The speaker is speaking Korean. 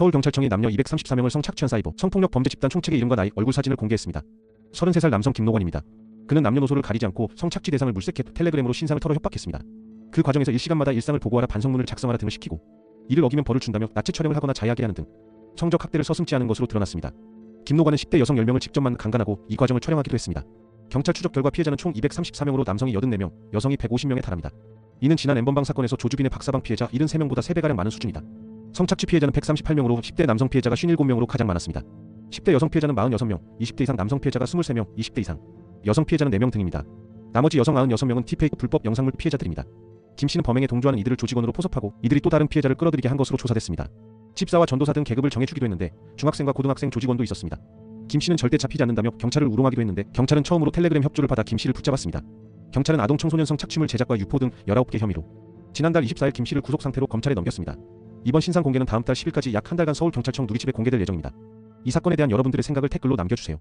서울경찰청이 남녀 234명을 성착취한 사이버 성폭력 범죄 집단 총책의 이름과 나이, 얼굴 사진을 공개했습니다. 33살 남성 김노관입니다. 그는 남녀노소를 가리지 않고 성착취 대상을 물색해 텔레그램으로 신상을 털어 협박했습니다. 그 과정에서 일시간마다 일상을 보고하라 반성문을 작성하라 등을 시키고 이를 어기면 벌을 준다며 나체 촬영을 하거나 자해하게 하는 등 성적 학대를 서슴지 않은 것으로 드러났습니다. 김노관은 10대 여성 10명을 직접 만나 강간하고 이 과정을 촬영하기도 했습니다. 경찰 추적 결과 피해자는 총 234명으로 남성이 84명, 여성이 150명에 달합니다. 이는 지난 엠번방 사건에서 조주빈의 박사방 피해자 73명보다 3배가량 많은 수준이다. 성착취 피해자는 138명으로 10대 남성 피해자가 57명으로 가장 많았습니다. 10대 여성 피해자는 46명, 20대 이상 남성 피해자가 23명, 20대 이상 여성 피해자는 4명 등입니다. 나머지 여성 96명은 티페이크 불법 영상물 피해자들입니다. 김 씨는 범행에 동조하는 이들을 조직원으로 포섭하고 이들이 또 다른 피해자를 끌어들이게 한 것으로 조사됐습니다. 집사와 전도사 등 계급을 정해주기도 했는데 중학생과 고등학생 조직원도 있었습니다. 김 씨는 절대 잡히지 않는다며 경찰을 우롱하기도 했는데 경찰은 처음으로 텔레그램 협조를 받아 김 씨를 붙잡았습니다. 경찰은 아동 청소년 성 착취물 제작과 유포 등 19개 혐의로 지난달 24일 김 씨를 구속 상태로 검찰에 넘겼습니다. 이번 신상 공개는 다음 달 10일까지 약 한 달간 서울경찰청 누리집에 공개될 예정입니다. 이 사건에 대한 여러분들의 생각을 댓글로 남겨주세요.